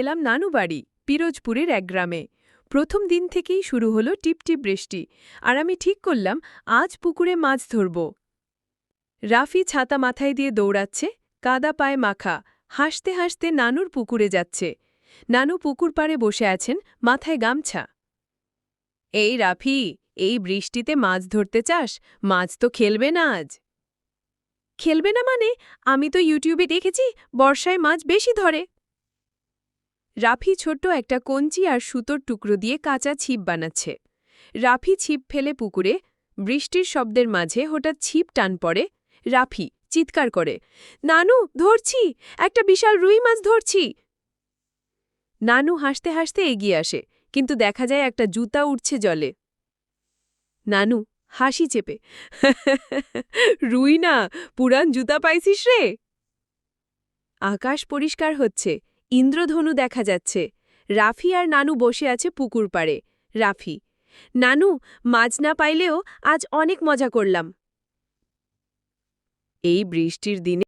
এলাম নানু বাড়ি পিরোজপুরের এক গ্রামে। প্রথম দিন থেকেই শুরু হলো টিপটিপ বৃষ্টি, আর আমি ঠিক করলাম আজ পুকুরে মাছ ধরব। রাফি ছাতা মাথায় দিয়ে দৌড়াচ্ছে, কাদা পায়ে মাখা, হাসতে হাসতে নানুর পুকুরে যাচ্ছে। নানু পুকুর পাড়ে বসে আছেন, মাথায় গামছা। এই রাফি, এই বৃষ্টিতে মাছ ধরতে চাস? মাছ তো খেলবে না আজ। খেলবে না মানে? আমি তো ইউটিউবে দেখেছি, বর্ষায় মাছ বেশি ধরে। রাফি ছোট্ট একটা কঞ্চি আর সুতোর টুকরো দিয়ে কাঁচা ছিপ বানাচ্ছে। রাফি ছিপ ফেলে পুকুরে, বৃষ্টির শব্দের মাঝে হঠাৎ ছিপ টান পড়ে। রাফি চিৎকার করে, নানু, ধরছি! একটা বিশাল রুই মাছ ধরছি! নানু হাসতে হাসতে এগিয়ে আসে, কিন্তু দেখা যায় একটা জুতা উঠছে জলে। নানু হাসি চেপে, রুই না, পুরান জুতা পাইছিস রে! আকাশ পরিষ্কার হচ্ছে ইন্দ্রধনু দেখা যাচ্ছে। রাফি আর নানু বসে আছে পুকুর পাড়ে। রাফি, নানু, মাছ না পাইলেও আজ অনেক মজা করলাম। এই বৃষ্টির দিনে